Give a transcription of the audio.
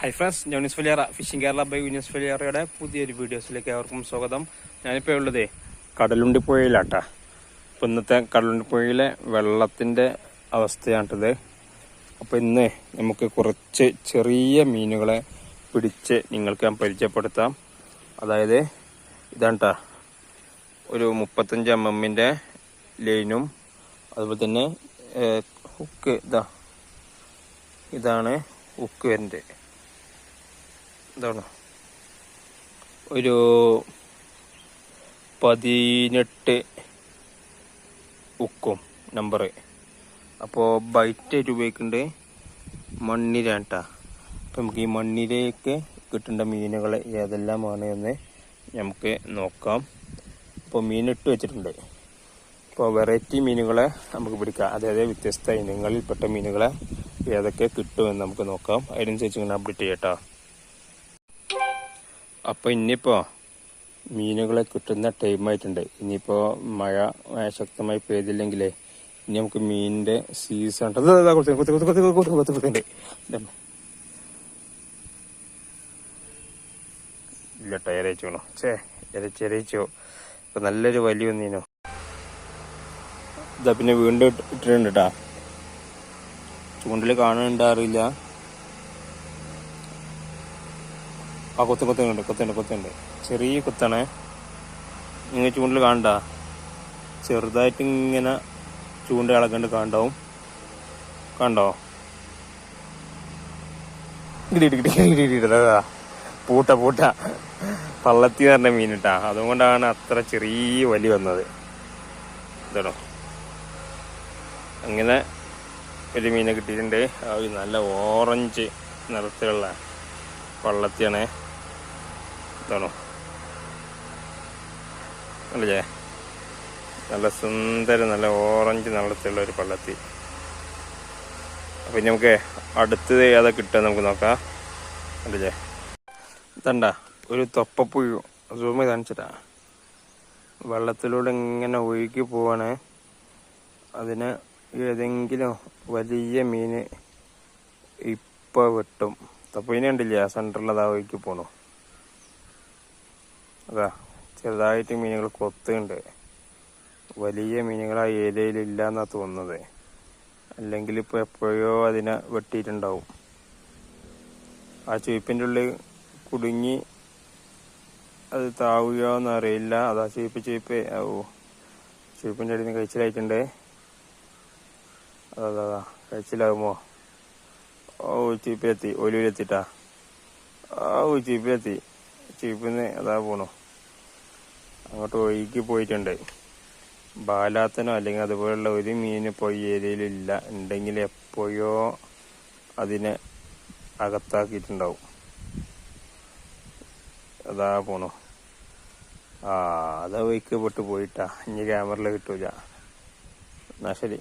Hi friends news Faliyara fishing Kerala by Yunis ഫലിയറയുടെ പുതിയൊരു വീഡിയോസിലേക്ക് അവർക്കും സ്വാഗതം. ഞാനിപ്പോൾ ഉള്ളത് കടലുണ്ടി പുഴയിലാട്ട ഇപ്പം ഇന്നത്തെ കടലുണ്ടി പുഴയിലെ വെള്ളത്തിന്റെ അവസ്ഥയാണിത്. അപ്പോൾ ഇന്ന് നമുക്ക് കുറച്ച് ചെറിയ മീനുകളെ പിടിച്ച് നിങ്ങൾക്ക് ഞാൻ പരിചയപ്പെടുത്താം. അതായത് ഇതാണ്ട ഒരു മുപ്പത്തഞ്ച് എം എമ്മിന്റെ ലൈനും അതുപോലെ തന്നെ ഹുക്ക് ഇതാ ഇതാണ് ഉക്ക് വരുന്നത്. ഇതാണ്? ഒരു പതിനെട്ട് ഉക്കും നമ്പർ അപ്പോൾ ബൈറ്റ് ഉപയോഗിക്കുന്നുണ്ട് മണ്ണിലാണ് കേട്ടോ അപ്പം നമുക്ക് ഈ മണ്ണിലേക്ക് കിട്ടേണ്ട മീനുകൾ ഏതെല്ലാമാണ് എന്ന് നമുക്ക് നോക്കാം. അപ്പോൾ മീനിട്ട് വെച്ചിട്ടുണ്ട്. ഇപ്പോൾ വെറൈറ്റി മീനുകളെ നമുക്ക് പിടിക്കാം. അതായത് വ്യത്യസ്ത ഇനങ്ങളിൽപ്പെട്ട മീനുകളെ ഏതൊക്കെ കിട്ടുമെന്ന് നമുക്ക് നോക്കാം. അതിനനുസരിച്ച് ഇങ്ങനെ അപ്ഡേറ്റ് ചെയ്യട്ടോ അപ്പോൾ ഇനിയിപ്പോൾ മീനുകളെ കിട്ടുന്ന ടൈമായിട്ടുണ്ട് ഇനിയിപ്പോൾ മഴ ശക്തമായി പെയ്തില്ലെങ്കിലേ ഇനി നമുക്ക് മീനിന്റെ സീസൺ ഇല്ല ടയർ അയച്ചോണോ ചേ ഇരച്ചരയിച്ചോ ഇപ്പം നല്ലൊരു വലിയ ഒന്നീനോ ഇതാ പിന്നെ വീണ്ടും ഇട്ട് ഇട്ടിട്ടുണ്ട് കേട്ടാ ചൂണ്ടിൽ കാണുന്നുണ്ടാറില്ല ആ കൊത്ത് കൊത്തുണ്ട് കൊത്തുണ്ട് കൊത്തുണ്ട് ചെറിയ കൊത്താണ്. നിങ്ങൾ ചൂണ്ടിൽ കാണണ്ട? ചെറുതായിട്ട് ഇങ്ങനെ ചൂണ്ട ഇളകണ്ട് കാണണ്ടാവും. കണ്ടോ? പൂട്ട പൂട്ട. പള്ളത്തി പറഞ്ഞ മീനിട്ടാ അതുകൊണ്ടാണ് അത്ര ചെറിയ വലി വന്നത്. ഇതാണോ അങ്ങനെ ഒരു മീനെ കിട്ടിയിട്ടുണ്ട്. നല്ല ഓറഞ്ച് നിറത്തിലുള്ള പള്ളത്തിയാണ്. ഇതാണോ? അല്ലേ? നല്ല സുന്ദര നല്ല ഓറഞ്ച് നിറത്തിലുള്ള ഒരു പള്ളത്തി. അപ്പം ഇനി നമുക്ക് അടുത്തത് ഏതാ കിട്ടുക നമുക്ക് നോക്കാം. അല്ലേ? ഇതണ്ട ഒരു തൊപ്പപ്പുഴു. സൂമി കാണിച്ചിട്ടാ. വെള്ളത്തിലൂടെ ഇങ്ങനെ ഒഴുകി പോവാണ്. അതിന് ഏതെങ്കിലും വലിയ മീന് ഇപ്പോൾ വെട്ടും. കണ്ടില്ലേ? ആ സെന്ററിൽ അതാ ഒഴുകി പോണു. അതാ ചെറുതായിട്ട് മീനുകൾ കൊത്തുണ്ട് വലിയ മീനുകൾ ആ ഏരിയയിൽ ഇല്ല എന്നാ തോന്നുന്നത്. അല്ലെങ്കിൽ ഇപ്പൊ എപ്പോഴോ അതിനെ വെട്ടിയിട്ടുണ്ടാവും. ആ ചുവപ്പിന്റെ ഉള്ളിൽ കുടുങ്ങി അത് താവുകയോ എന്നറിയില്ല അതാ ചുവപ്പ് ചുവപ്പ്. ഓ ചുവപ്പിന്റെ അടിയിൽ നിന്ന് കഴിച്ചിലായിട്ടുണ്ട്. അതാ അതാ കഴിച്ചിലാകുമോ ഓ ചുവപ്പിലെത്തി. ഒലുവിലെത്തിട്ടാ. ഓ ചുവപ്പിലെത്തി. ചുവപ്പിന്ന് അതാ പോണു. അങ്ങോട്ട് ഒഴുകി പോയിട്ടുണ്ട്. ബാലാത്തനോ അല്ലെങ്കിൽ അതുപോലുള്ള ഒരു മീൻ ഇപ്പോൾ ഈ ഏരിയയിലില്ല ഉണ്ടെങ്കിൽ എപ്പോഴോ അതിനെ അകത്താക്കിയിട്ടുണ്ടാവും. അതാ പോണു. ആ അതാ വൈക്ക് പെട്ട് പോയിട്ടാ. ഇനി ക്യാമറയിൽ കിട്ടൂല. എന്നാ ശരി.